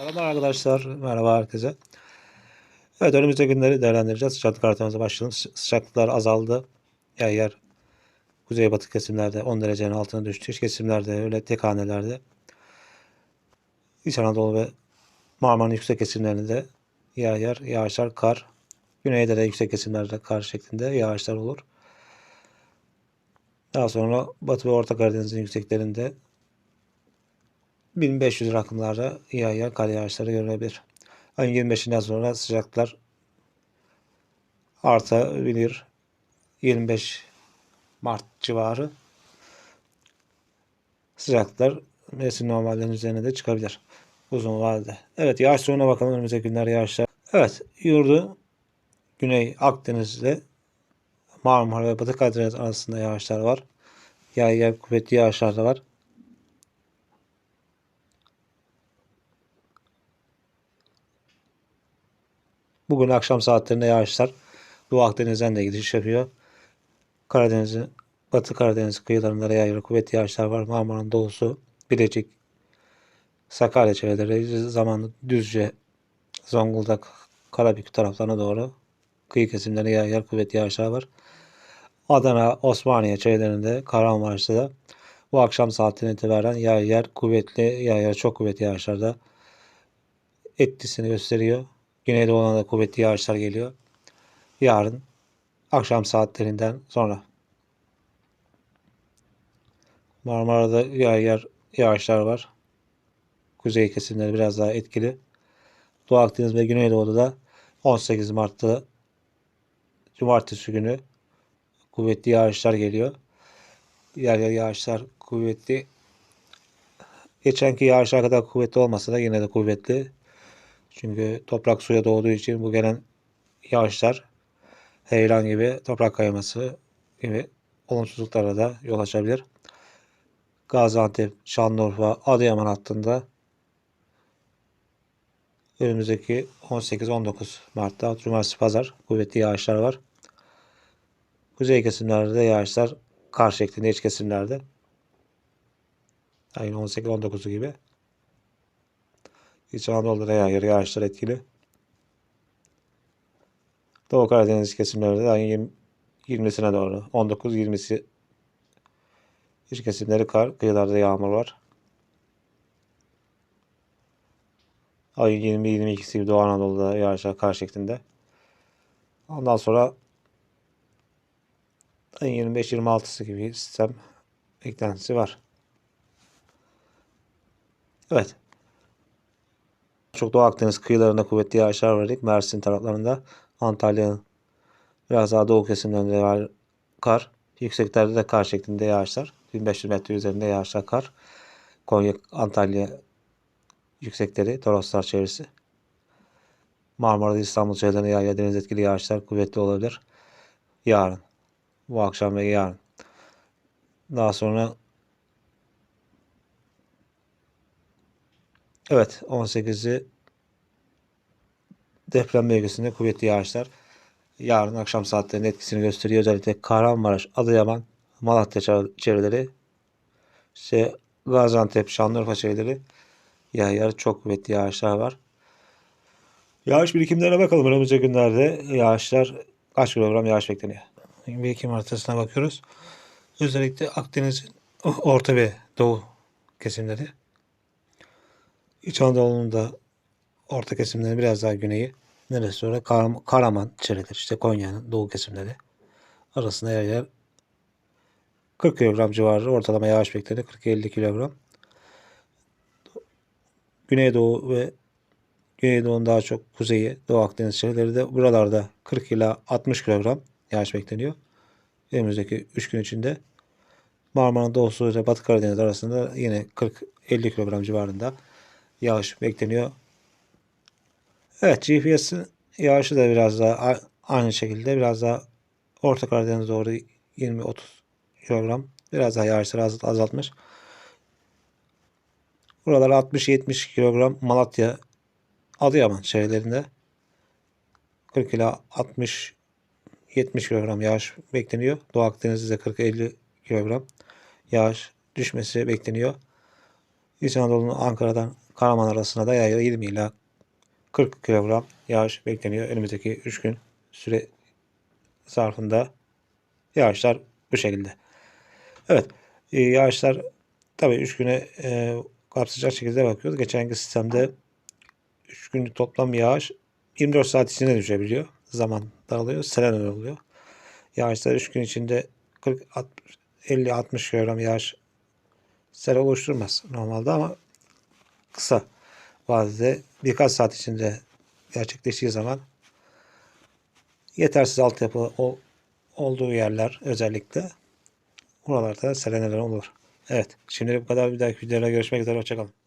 Merhaba arkadaşlar, merhaba herkese. Evet önümüzdeki günleri değerlendireceğiz. Sıcaklık haritamıza başlayalım. Sı- Sıcaklıklar azaldı. Yer yer kuzeybatı kesimlerde 10 derecenin altına düştü. Kesimlerde öyle tek hanelerde. İç Anadolu ve Marmara'nın yüksek kesimlerinde yer yer yağışlar, kar. Güneyde de yüksek kesimlerde kar şeklinde yağışlar olur. Daha sonra Batı ve Orta Karadeniz'in yükseklerinde 1500 rakımlarda yer kar yağışları görülebilir. Ayın 25'inden sonra sıcaklıklar artabilir. 25 Mart civarı sıcaklıklar mevsim normallerinin üzerine de çıkabilir. Uzun vadede. Evet yağış sonuna bakalım önümüzdeki günler yağışlar. Evet yurdu Güney Akdeniz'de Marmara ve Batı Karadeniz arasında yağışlar var. Yer yer kuvvetli yağışlar da var. Bugün akşam saatlerinde yağışlar Doğu Akdeniz'den de gidiş yapıyor. Karadeniz'in Batı Karadeniz kıyılarında yağıyor kuvvetli yağışlar var. Marmara'nın doğusu, Bilecik, Sakarya çevreleri, zamanlı Düzce, Zonguldak, Karabük taraflarına doğru kıyı kesimlerine yer yer kuvvetli yağışlar var. Adana, Osmaniye çevrelerinde, Kahramanmaraş'ta da bu akşam saatinden itibaren yer yer kuvvetli, yer yer çok kuvvetli yağışlarda etkisini gösteriyor. Güneydoğu'dan da kuvvetli yağışlar geliyor. Yarın akşam saatlerinden sonra. Marmara'da yer yer yağışlar var. Kuzey kesimleri biraz daha etkili. Doğu Akdeniz ve Güneydoğu'da da 18 Mart'ta Cumartesi günü kuvvetli yağışlar geliyor. Yer yer yağışlar kuvvetli. Geçenki yağışlar kadar kuvvetli olmasa da yine de kuvvetli. Çünkü toprak suya doğduğu için bu gelen yağışlar heyelan gibi toprak kayması gibi olumsuzluklara da yol açabilir. Gaziantep, Şanlıurfa, Adıyaman hattında önümüzdeki 18-19 Mart'ta Cumartesi Pazar kuvvetli yağışlar var. Kuzey kesimlerde yağışlar kar şeklinde iç kesimlerde. Aynı 18-19'u gibi. İç Anadolu'da da yağıyor yağışlar etkili. Doğu Karadeniz kesimlerde de ayın 20, 20'sine doğru 19-20'si iç kesimleri kar, kıyılarda yağmur var. Ayın 20-22'si gibi Doğu Anadolu'da yağışlar kar şeklinde. Ondan sonra ayın 25-26'sı gibi sistem beklentisi var. Evet. Çok Doğu Akdeniz kıyılarında kuvvetli yağışlar var dedik. Mersin taraflarında. Antalya'nın biraz daha doğu kesimlerinde var kar. Yükseklerde de kar şeklinde yağışlar. 1500 metre üzerinde yağışlar kar. Konya, Antalya yüksekleri, Toroslar çevresi. Marmara'da İstanbul çevrelerinde yağıyor. Deniz etkili yağışlar kuvvetli olabilir. Yarın. Bu akşam ve yarın. Daha sonra Evet 18'i deprem bölgesinde kuvvetli yağışlar yarın akşam saatlerinde etkisini gösteriyor. Özellikle Kahramanmaraş, Adıyaman, Malatya çev- çevreleri, işte Gaziantep, Şanlıurfa çevreleri yer yer çok kuvvetli yağışlar var. Yağış birikimlerine bakalım. Önümüzdeki günlerde yağışlar kaç kilogram yağış bekleniyor? Birikim haritasına bakıyoruz. Özellikle Akdeniz'in orta ve doğu kesimleri. İç Anadolu'nun da orta kesimleri biraz daha güneyi. Neresi sonra Kar Karaman çevreleri işte Konya'nın doğu kesimleri arasında yer yer 40 kilogram civarı ortalama yağış bekleniyor. 40-50 kilogram. Güneydoğu ve Güneydoğu'nun daha çok kuzeyi, Doğu Akdeniz çevreleri de buralarda 40 ila 60 kilogram yağış bekleniyor. Önümüzdeki 3 gün içinde Marmara'nın doğusu ile Batı Karadeniz arasında yine 40-50 kilogram civarında yağış bekleniyor. Evet GPS yağışı da biraz daha aynı şekilde biraz daha Orta Karadeniz doğru 20-30 kilogram biraz daha yağışları az- azaltmış. Buralar 60-70 kilogram Malatya Adıyaman çevrelerinde 40 ila 60 70 kilogram yağış bekleniyor. Doğu Akdeniz'de 40-50 kilogram yağış düşmesi bekleniyor. İç Anadolu'nun Ankara'dan Karaman arasında da yayla 20 ila 40 kilogram yağış bekleniyor. Önümüzdeki 3 gün süre zarfında yağışlar bu şekilde. Evet. e, Yağışlar tabii 3 güne e, kapsayacak şekilde bakıyoruz. Geçenki sistemde 3 günlük toplam yağış 24 saat içinde düşebiliyor. Zaman dağılıyor. Selen oluyor. Yağışlar 3 gün içinde 40 50-60 kilogram yağış sel oluşturmaz normalde ama kısa vadede birkaç saat içinde gerçekleştiği zaman yetersiz altyapı ol- olduğu yerler özellikle oralarda seleneler olur. Evet. Şimdi bu kadar. Bir dahaki videoda görüşmek üzere. Hoşçakalın.